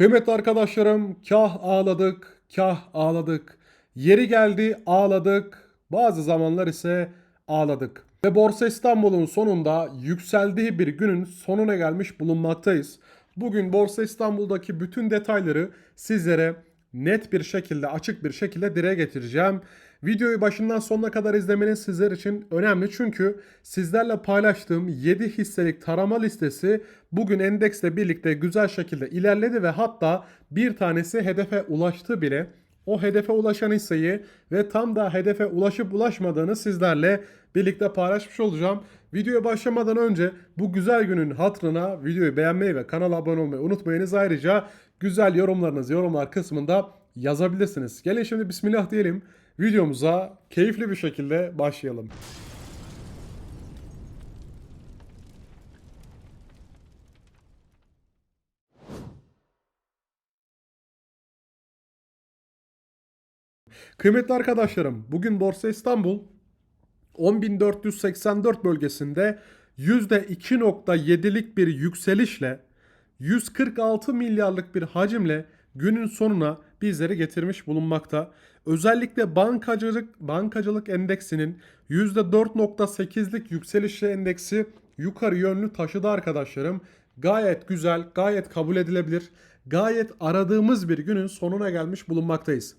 Kıymetli arkadaşlarım, kah ağladık, kah ağladık. Yeri geldi ağladık, bazı zamanlar ise ağladık. Ve Borsa İstanbul'un sonunda yükseldiği bir günün sonuna gelmiş bulunmaktayız. Bugün Borsa İstanbul'daki bütün detayları sizlere net bir şekilde, açık bir şekilde dile getireceğim. Videoyu başından sonuna kadar izlemeniz sizler için önemli çünkü sizlerle paylaştığım 7 hisselik tarama listesi bugün endeksle birlikte güzel şekilde ilerledi ve hatta bir tanesi hedefe ulaştı bile. O hedefe ulaşan hisseyi ve tam da hedefe ulaşıp ulaşmadığını sizlerle birlikte paylaşmış olacağım. Videoya başlamadan önce bu güzel günün hatırına videoyu beğenmeyi ve kanala abone olmayı unutmayınız. Ayrıca güzel yorumlarınızı yorumlar kısmında yazabilirsiniz. Gelin şimdi bismillah diyelim. Videomuza keyifli bir şekilde başlayalım. Kıymetli arkadaşlarım, bugün Borsa İstanbul 10.484 bölgesinde %2.7'lik bir yükselişle 146 milyarlık bir hacimle günün sonuna bizleri getirmiş bulunmakta. Özellikle bankacılık bankacılık endeksinin %4.8'lik yükselişle endeksi yukarı yönlü taşıdı arkadaşlarım. Gayet güzel, gayet kabul edilebilir, gayet aradığımız bir günün sonuna gelmiş bulunmaktayız.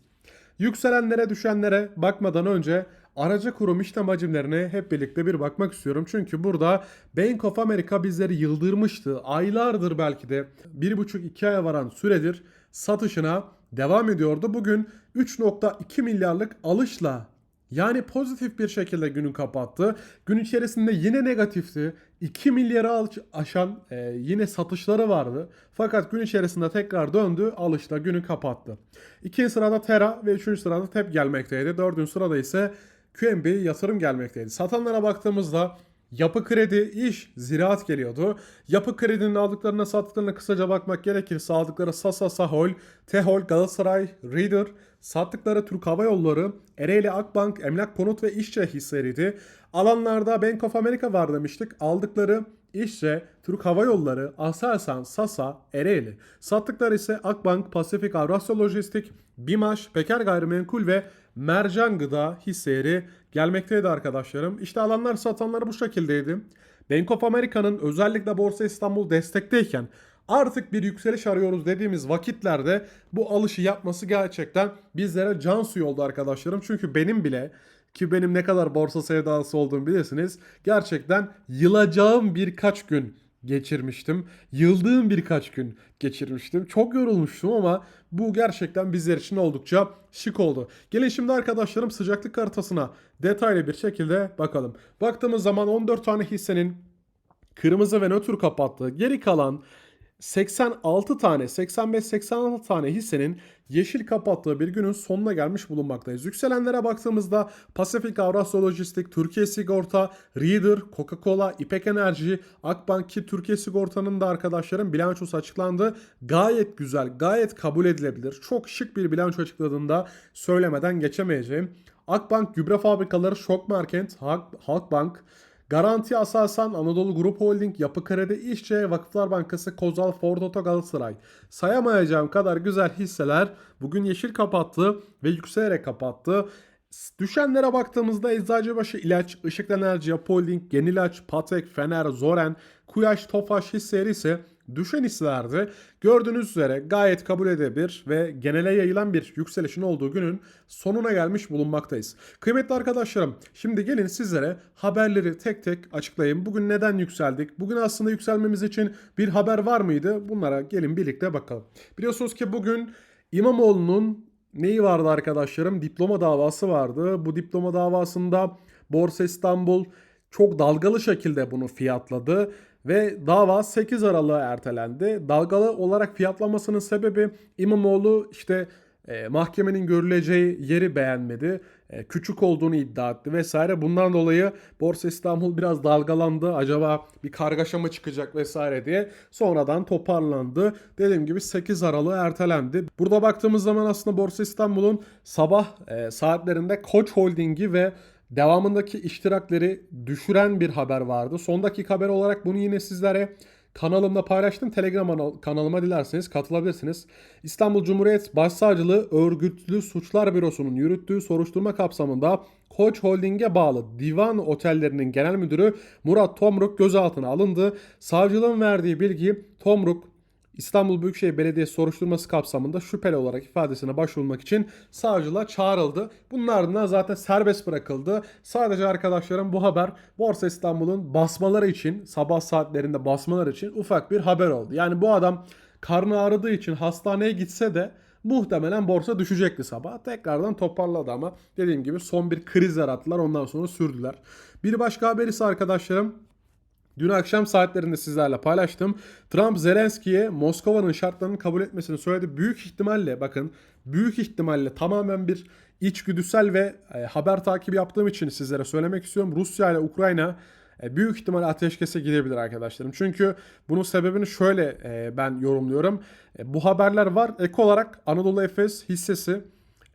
Yükselenlere düşenlere bakmadan önce aracı kurum işlem hacimlerine hep birlikte bir bakmak istiyorum. Çünkü burada Bank of America bizleri yıldırmıştı. Aylardır belki de 1,5-2 aya varan süredir satışına devam ediyordu. Bugün 3.2 milyarlık alışla yani pozitif bir şekilde günü kapattı. Gün içerisinde yine negatifti. 2 milyara aşan e, yine satışları vardı. Fakat gün içerisinde tekrar döndü. Alışla günü kapattı. İkinci sırada Tera ve üçüncü sırada TEP gelmekteydi. Dördüncü sırada ise QNB yatırım gelmekteydi. Satanlara baktığımızda Yapı kredi, iş, ziraat geliyordu. Yapı kredinin aldıklarına sattıklarına kısaca bakmak gerekirse aldıkları Sasa Sahol, Tehol, Galatasaray, Reader, sattıkları Türk Hava Yolları, Ereğli Akbank, Emlak Konut ve İşçe hisseleriydi. Alanlarda Bank of America var demiştik. Aldıkları İşçe, Türk Hava Yolları, Aselsan, Sasa, Ereğli. Sattıkları ise Akbank, Pasifik Avrasya Lojistik, Bimaş, Peker Gayrimenkul ve Mercan Gıda hisseleri gelmekteydi arkadaşlarım. İşte alanlar satanlar bu şekildeydi. Bank of America'nın özellikle Borsa İstanbul destekteyken artık bir yükseliş arıyoruz dediğimiz vakitlerde bu alışı yapması gerçekten bizlere can suyu oldu arkadaşlarım. Çünkü benim bile ki benim ne kadar borsa sevdalısı olduğumu bilirsiniz. Gerçekten yılacağım birkaç gün geçirmiştim. Yıldığım birkaç gün geçirmiştim. Çok yorulmuştum ama bu gerçekten bizler için oldukça şık oldu. Gelin şimdi arkadaşlarım sıcaklık haritasına detaylı bir şekilde bakalım. Baktığımız zaman 14 tane hissenin kırmızı ve nötr kapattığı geri kalan 86 tane 85-86 tane hissenin yeşil kapattığı bir günün sonuna gelmiş bulunmaktayız. Yükselenlere baktığımızda Pasifik Avrasya Lojistik, Türkiye Sigorta, Reader, Coca-Cola, İpek Enerji, Akbank ki Türkiye Sigorta'nın da arkadaşlarım bilançosu açıklandı. Gayet güzel, gayet kabul edilebilir. Çok şık bir bilanço açıkladığında söylemeden geçemeyeceğim. Akbank Gübre Fabrikaları, Şok Market, Halkbank, Garanti Asasan, Anadolu Grup Holding, Yapı Kredi, İşçe, Vakıflar Bankası, Kozal, Ford Oto Galatasaray. Sayamayacağım kadar güzel hisseler bugün yeşil kapattı ve yükselerek kapattı. Düşenlere baktığımızda Eczacıbaşı İlaç, Işık Enerji, Holding, Yenilaç, Patek, Fener, Zoren, Kuyaş, Tofaş hisseleri ise düşen hisselerde gördüğünüz üzere gayet kabul edebilir ve genele yayılan bir yükselişin olduğu günün sonuna gelmiş bulunmaktayız. Kıymetli arkadaşlarım şimdi gelin sizlere haberleri tek tek açıklayayım. Bugün neden yükseldik? Bugün aslında yükselmemiz için bir haber var mıydı? Bunlara gelin birlikte bakalım. Biliyorsunuz ki bugün İmamoğlu'nun neyi vardı arkadaşlarım? Diploma davası vardı. Bu diploma davasında Borsa İstanbul çok dalgalı şekilde bunu fiyatladı ve dava 8 Aralık'a ertelendi. Dalgalı olarak fiyatlamasının sebebi İmamoğlu işte e, mahkemenin görüleceği yeri beğenmedi. E, küçük olduğunu iddia etti vesaire. Bundan dolayı Borsa İstanbul biraz dalgalandı. Acaba bir kargaşa mı çıkacak vesaire diye. Sonradan toparlandı. Dediğim gibi 8 Aralık'a ertelendi. Burada baktığımız zaman aslında Borsa İstanbul'un sabah e, saatlerinde Koç Holding'i ve devamındaki iştirakleri düşüren bir haber vardı. Son dakika haber olarak bunu yine sizlere kanalımda paylaştım. Telegram ana- kanalıma dilerseniz katılabilirsiniz. İstanbul Cumhuriyet Başsavcılığı Örgütlü Suçlar Bürosu'nun yürüttüğü soruşturma kapsamında Koç Holding'e bağlı Divan Otellerinin Genel Müdürü Murat Tomruk gözaltına alındı. Savcılığın verdiği bilgi Tomruk İstanbul Büyükşehir Belediyesi soruşturması kapsamında şüpheli olarak ifadesine başvurmak için savcılığa çağrıldı. Bunun ardından zaten serbest bırakıldı. Sadece arkadaşlarım bu haber Borsa İstanbul'un basmaları için sabah saatlerinde basmaları için ufak bir haber oldu. Yani bu adam karnı ağrıdığı için hastaneye gitse de muhtemelen borsa düşecekti sabah. Tekrardan toparladı ama dediğim gibi son bir kriz yarattılar ondan sonra sürdüler. Bir başka haber ise arkadaşlarım Dün akşam saatlerinde sizlerle paylaştım. Trump Zelenski'ye Moskova'nın şartlarını kabul etmesini söyledi. Büyük ihtimalle bakın büyük ihtimalle tamamen bir içgüdüsel ve e, haber takibi yaptığım için sizlere söylemek istiyorum. Rusya ile Ukrayna e, büyük ihtimalle ateşkese gidebilir arkadaşlarım. Çünkü bunun sebebini şöyle e, ben yorumluyorum. E, bu haberler var. Ek olarak Anadolu Efes hissesi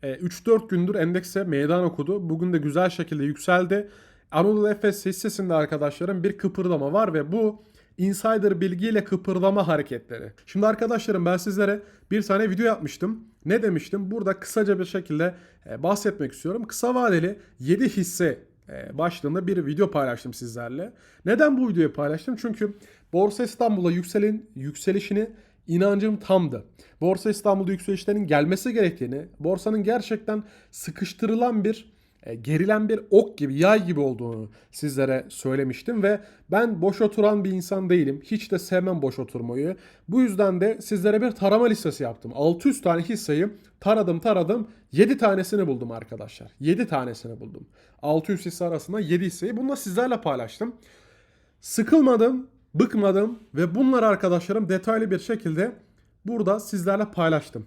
e, 3-4 gündür endekse meydan okudu. Bugün de güzel şekilde yükseldi. Anadolu Efes hissesinde arkadaşlarım bir kıpırdama var ve bu insider bilgiyle kıpırdama hareketleri. Şimdi arkadaşlarım ben sizlere bir tane video yapmıştım. Ne demiştim? Burada kısaca bir şekilde e, bahsetmek istiyorum. Kısa vadeli 7 hisse e, başlığında bir video paylaştım sizlerle. Neden bu videoyu paylaştım? Çünkü Borsa İstanbul'a yükselin yükselişini inancım tamdı. Borsa İstanbul'da yükselişlerin gelmesi gerektiğini, borsanın gerçekten sıkıştırılan bir gerilen bir ok gibi, yay gibi olduğunu sizlere söylemiştim ve ben boş oturan bir insan değilim. Hiç de sevmem boş oturmayı. Bu yüzden de sizlere bir tarama listesi yaptım. 600 tane hisseyi taradım taradım 7 tanesini buldum arkadaşlar. 7 tanesini buldum. 600 hisse arasında 7 hisseyi bununla sizlerle paylaştım. Sıkılmadım, bıkmadım ve bunları arkadaşlarım detaylı bir şekilde burada sizlerle paylaştım.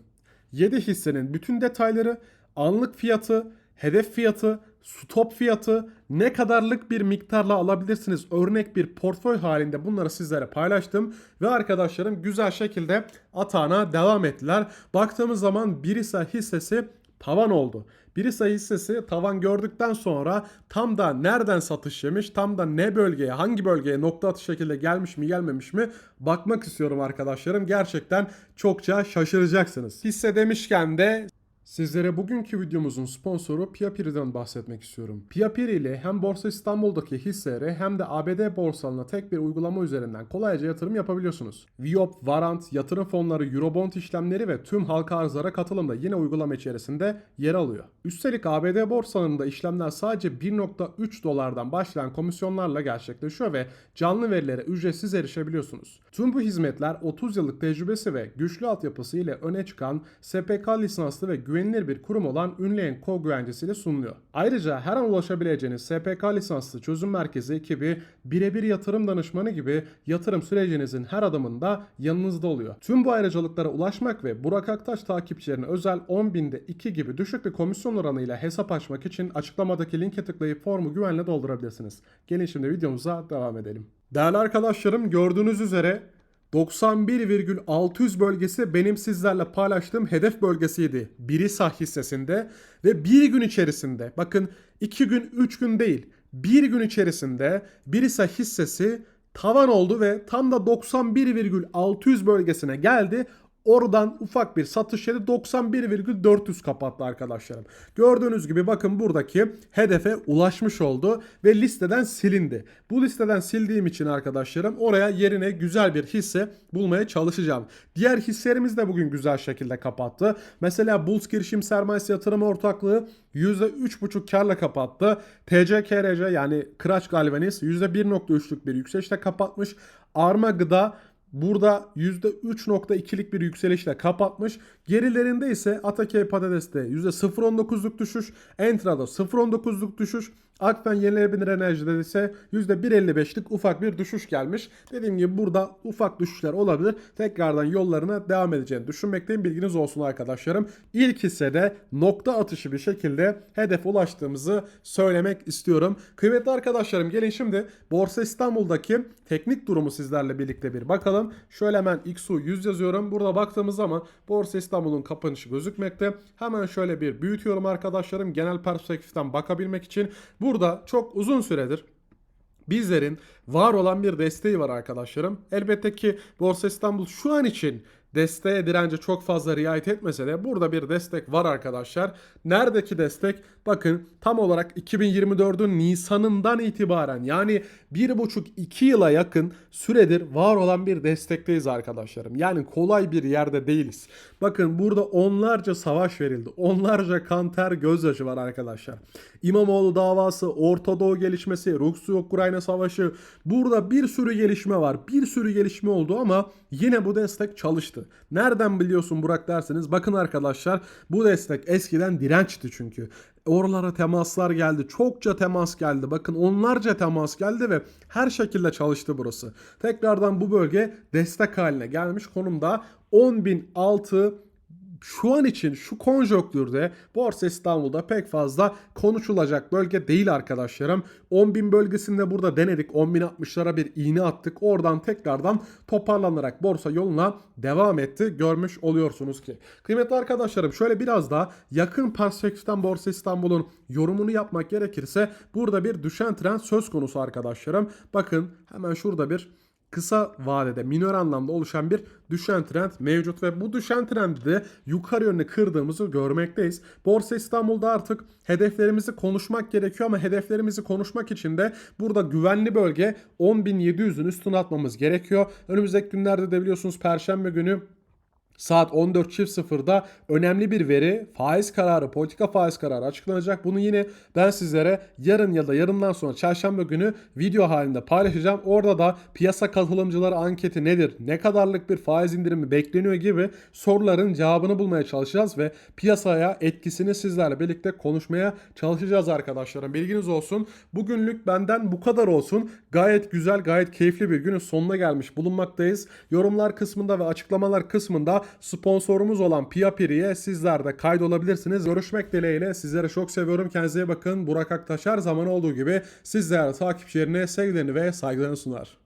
7 hissenin bütün detayları, anlık fiyatı, hedef fiyatı, stop fiyatı, ne kadarlık bir miktarla alabilirsiniz örnek bir portföy halinde bunları sizlere paylaştım ve arkadaşlarım güzel şekilde atağına devam ettiler. Baktığımız zaman Birisa hissesi tavan oldu. Birisa hissesi tavan gördükten sonra tam da nereden satış yemiş, tam da ne bölgeye, hangi bölgeye nokta atış şekilde gelmiş mi gelmemiş mi bakmak istiyorum arkadaşlarım. Gerçekten çokça şaşıracaksınız. Hisse demişken de Sizlere bugünkü videomuzun sponsoru Piapiri'den bahsetmek istiyorum. Piapiri ile hem Borsa İstanbul'daki hisselere hem de ABD borsalarına tek bir uygulama üzerinden kolayca yatırım yapabiliyorsunuz. Viop, Varant, yatırım fonları, Eurobond işlemleri ve tüm halka arzlara katılım da yine uygulama içerisinde yer alıyor. Üstelik ABD borsalarında işlemler sadece 1.3 dolardan başlayan komisyonlarla gerçekleşiyor ve canlı verilere ücretsiz erişebiliyorsunuz. Tüm bu hizmetler 30 yıllık tecrübesi ve güçlü altyapısı ile öne çıkan SPK lisanslı ve güvenilir bir kurum olan Ünleyen Co güvencesiyle sunuluyor. Ayrıca her an ulaşabileceğiniz SPK lisanslı çözüm merkezi ekibi birebir yatırım danışmanı gibi yatırım sürecinizin her adımında yanınızda oluyor. Tüm bu ayrıcalıklara ulaşmak ve Burak Aktaş takipçilerine özel 10 binde 2 gibi düşük bir komisyon oranıyla hesap açmak için açıklamadaki linke tıklayıp formu güvenle doldurabilirsiniz. Gelin şimdi videomuza devam edelim. Değerli arkadaşlarım gördüğünüz üzere 91,600 bölgesi benim sizlerle paylaştığım hedef bölgesiydi. Birisa hissesinde ve bir gün içerisinde bakın 2 gün 3 gün değil bir gün içerisinde Birisa hissesi tavan oldu ve tam da 91,600 bölgesine geldi. Oradan ufak bir satış yedi 91,400 kapattı arkadaşlarım. Gördüğünüz gibi bakın buradaki hedefe ulaşmış oldu ve listeden silindi. Bu listeden sildiğim için arkadaşlarım oraya yerine güzel bir hisse bulmaya çalışacağım. Diğer hisselerimiz de bugün güzel şekilde kapattı. Mesela Bulls Girişim Sermayesi Yatırım Ortaklığı %3,5 karla kapattı. TCKRC yani Kıraç Galvaniz %1,3'lük bir yükselişle kapatmış. Arma Gıda Burada %3.2'lik bir yükselişle kapatmış. Gerilerinde ise Atakey Patates'te %0.19'luk düşüş. Entra'da 0.19'luk düşüş. Akfen Yenilenebilir Enerji'de ise %1.55'lik ufak bir düşüş gelmiş. Dediğim gibi burada ufak düşüşler olabilir. Tekrardan yollarına devam edeceğini düşünmekteyim. Bilginiz olsun arkadaşlarım. İlk hissede nokta atışı bir şekilde hedef ulaştığımızı söylemek istiyorum. Kıymetli arkadaşlarım gelin şimdi Borsa İstanbul'daki teknik durumu sizlerle birlikte bir bakalım. Şöyle hemen XU 100 yazıyorum. Burada baktığımız zaman Borsa İstanbul'un kapanışı gözükmekte. Hemen şöyle bir büyütüyorum arkadaşlarım. Genel perspektiften bakabilmek için. Burada çok uzun süredir bizlerin var olan bir desteği var arkadaşlarım. Elbette ki Borsa İstanbul şu an için desteğe dirence çok fazla riayet etmese de burada bir destek var arkadaşlar. Neredeki destek? Bakın tam olarak 2024'ün Nisan'ından itibaren yani 1,5-2 yıla yakın süredir var olan bir destekteyiz arkadaşlarım. Yani kolay bir yerde değiliz. Bakın burada onlarca savaş verildi. Onlarca kan ter gözyaşı var arkadaşlar. İmamoğlu davası, Orta Doğu gelişmesi, Rusya-Ukrayna savaşı. Burada bir sürü gelişme var. Bir sürü gelişme oldu ama yine bu destek çalıştı. Nereden biliyorsun Burak derseniz bakın arkadaşlar bu destek eskiden dirençti çünkü. Oralara temaslar geldi. Çokça temas geldi. Bakın onlarca temas geldi ve her şekilde çalıştı burası. Tekrardan bu bölge destek haline gelmiş konumda 10.006 şu an için şu konjonktürde Borsa İstanbul'da pek fazla konuşulacak bölge değil arkadaşlarım. 10.000 bölgesinde burada denedik. 10.060'lara bir iğne attık. Oradan tekrardan toparlanarak borsa yoluna devam etti. Görmüş oluyorsunuz ki. Kıymetli arkadaşlarım şöyle biraz daha yakın perspektiften Borsa İstanbul'un yorumunu yapmak gerekirse burada bir düşen trend söz konusu arkadaşlarım. Bakın hemen şurada bir kısa vadede minor anlamda oluşan bir düşen trend mevcut ve bu düşen trendi de yukarı yönlü kırdığımızı görmekteyiz. Borsa İstanbul'da artık hedeflerimizi konuşmak gerekiyor ama hedeflerimizi konuşmak için de burada güvenli bölge 10.700'ün üstüne atmamız gerekiyor. Önümüzdeki günlerde de biliyorsunuz Perşembe günü Saat 14.00'da önemli bir veri faiz kararı, politika faiz kararı açıklanacak. Bunu yine ben sizlere yarın ya da yarından sonra çarşamba günü video halinde paylaşacağım. Orada da piyasa katılımcıları anketi nedir, ne kadarlık bir faiz indirimi bekleniyor gibi soruların cevabını bulmaya çalışacağız ve piyasaya etkisini sizlerle birlikte konuşmaya çalışacağız arkadaşlarım. Bilginiz olsun. Bugünlük benden bu kadar olsun. Gayet güzel, gayet keyifli bir günün sonuna gelmiş bulunmaktayız. Yorumlar kısmında ve açıklamalar kısmında sponsorumuz olan Piyapiri'ye sizler de kaydolabilirsiniz. Görüşmek dileğiyle sizleri çok seviyorum. Kendinize bakın. Burak Aktaş her zaman olduğu gibi sizlere takipçilerine sevgilerini ve saygılarını sunar.